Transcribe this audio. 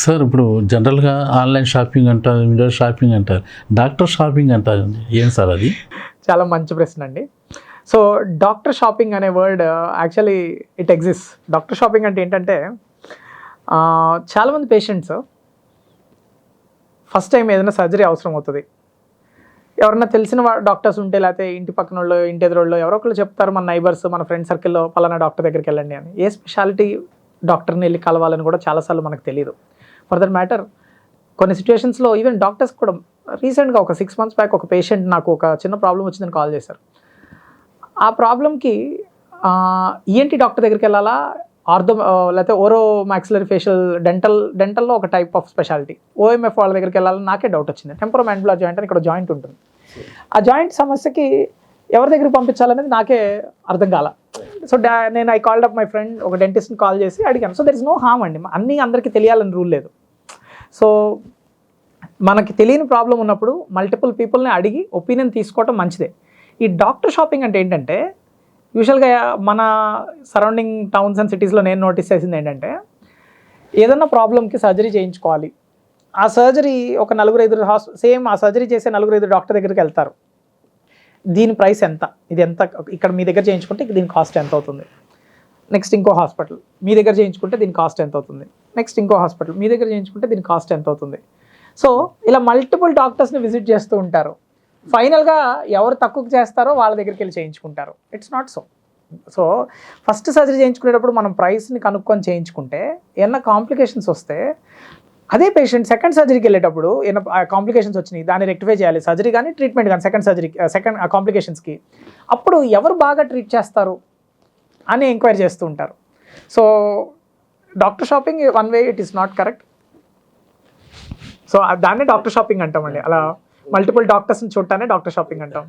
Sir ఇప్పుడు జనరల్గా online shopping అంటారు విండో షాపింగ్ అంటారు. డాక్టర్ షాపింగ్ అంటారు. ఏం సార్ అది? చాలా మంచి ప్రశ్న అండి. సో డాక్టర్ షాపింగ్ అనే word actually it exist doctor shopping అంటే ఏంటంటే చాలామంది పేషెంట్స్ ఫస్ట్ టైం ఏదైనా సర్జరీ అవసరం అవుతుంది. ఎవరన్నా తెలిసిన డాక్టర్స్ ఉంటే లేకపోతే ఇంటి పక్కన వాళ్ళు ఇంటి ఎదురోళ్ళు ఎవరో ఒకళ్ళు చెప్తారు మన నైబర్స్ మన ఫ్రెండ్ సర్కిల్లో పలానా డాక్టర్ దగ్గరికి వెళ్ళండి అని. ఏ స్పెషాలిటీ డాక్టర్ని వెళ్ళి కలవాలని కూడా చాలాసార్లు మనకు తెలియదు ఫర్ దట్ మ్యాటర్ కొన్ని సిచ్యువేషన్స్లో ఈవెన్ డాక్టర్స్ కూడా రీసెంట్గా ఒక సిక్స్ మంత్స్ బ్యాక్ ఒక పేషెంట్ నాకు ఒక చిన్న ప్రాబ్లం వచ్చిందని కాల్ చేశారు. ఆ ప్రాబ్లంకి ఈఎన్టీ డాక్టర్ దగ్గరికి వెళ్ళాలా? ఆర్థో లేకపోతే ఓరో మ్యాక్సిలరీ ఫేషియల్ డెంటల్ డెంటల్లో ఒక టైప్ ఆఫ్ స్పెషాలిటీ ఓఎంఎఫ్ వాళ్ళ దగ్గరికి వెళ్ళాలని నాకే డౌట్ వచ్చింది. టెంపరో మ్యాండ్బులా జాయింట్ అని ఇక్కడ జాయింట్ ఉంటుంది. ఆ జాయింట్ సమస్యకి ఎవరి దగ్గరికి పంపించాలనేది నాకే అర్థం కాల. సో నేను I called up my friend ఒక డెంటిస్ట్ని కాల్ చేసి అడిగాను. So there is no harm అండి. అన్నీ అందరికీ తెలియాలని రూల్ లేదు. సో మనకి తెలియని ప్రాబ్లం ఉన్నప్పుడు మల్టిపుల్ పీపుల్ని అడిగి ఒపీనియన్ తీసుకోవటం మంచిదే. ఈ డాక్టర్ షాపింగ్ అంటే ఏంటంటే యూజువల్గా మన సరౌండింగ్ టౌన్స్ అండ్ సిటీస్లో నేను నోటీస్ చేసింది ఏంటంటే ఏదన్నా ప్రాబ్లంకి సర్జరీ చేయించుకోవాలి. ఆ సర్జరీ ఒక నలుగురు ఐదుగురు హాస్ సేమ్ ఆ సర్జరీ చేసే నలుగురు ఐదు డాక్టర్ దగ్గరికి వెళ్తారు. దీని ప్రైస్ ఎంత? ఇది ఎంత? ఇక్కడ మీ దగ్గర చేయించుకుంటే దీని కాస్ట్ ఎంత అవుతుంది? నెక్స్ట్ ఇంకో హాస్పిటల్. మీ దగ్గర చేయించుకుంటే దీని కాస్ట్ ఎంత అవుతుంది? నెక్స్ట్ ఇంకో హాస్పిటల్. మీ దగ్గర చేయించుకుంటే దీని కాస్ట్ ఎంత అవుతుంది? సో ఇలా మల్టిపుల్ డాక్టర్స్ని విజిట్ చేస్తూ ఉంటారు. ఫైనల్గా ఎవరు తక్కువ చేస్తారో వాళ్ళ దగ్గరికి వెళ్ళి చేయించుకుంటారు. It's not so so first surgery చేయించుకునేటప్పుడు మనం ప్రైస్ని కనుక్కొని చేయించుకుంటే ఏమన్నా కాంప్లికేషన్స్ వస్తే అదే పేషెంట్ సెకండ్ సర్జరీకి వెళ్ళేటప్పుడు ఏమైనా కాంప్లికేషన్స్ వచ్చినాయి దాన్ని రెక్టిఫై చేయాలి. సర్జరీ కానీ ట్రీట్మెంట్ కానీ సెకండ్ సర్జరీ సెకండ్ కాంప్లికేషన్స్కి. అప్పుడు ఎవరు బాగా ట్రీట్ చేస్తారు? అని ఎంక్వైరీ చేస్తూ ఉంటారు. So doctor shopping one way it is not correct. So దాన్ని డాక్టర్ షాపింగ్ అంటామండి అలా మల్టిపుల్ డాక్టర్స్ని చూడటానే డాక్టర్ షాపింగ్ అంటాం.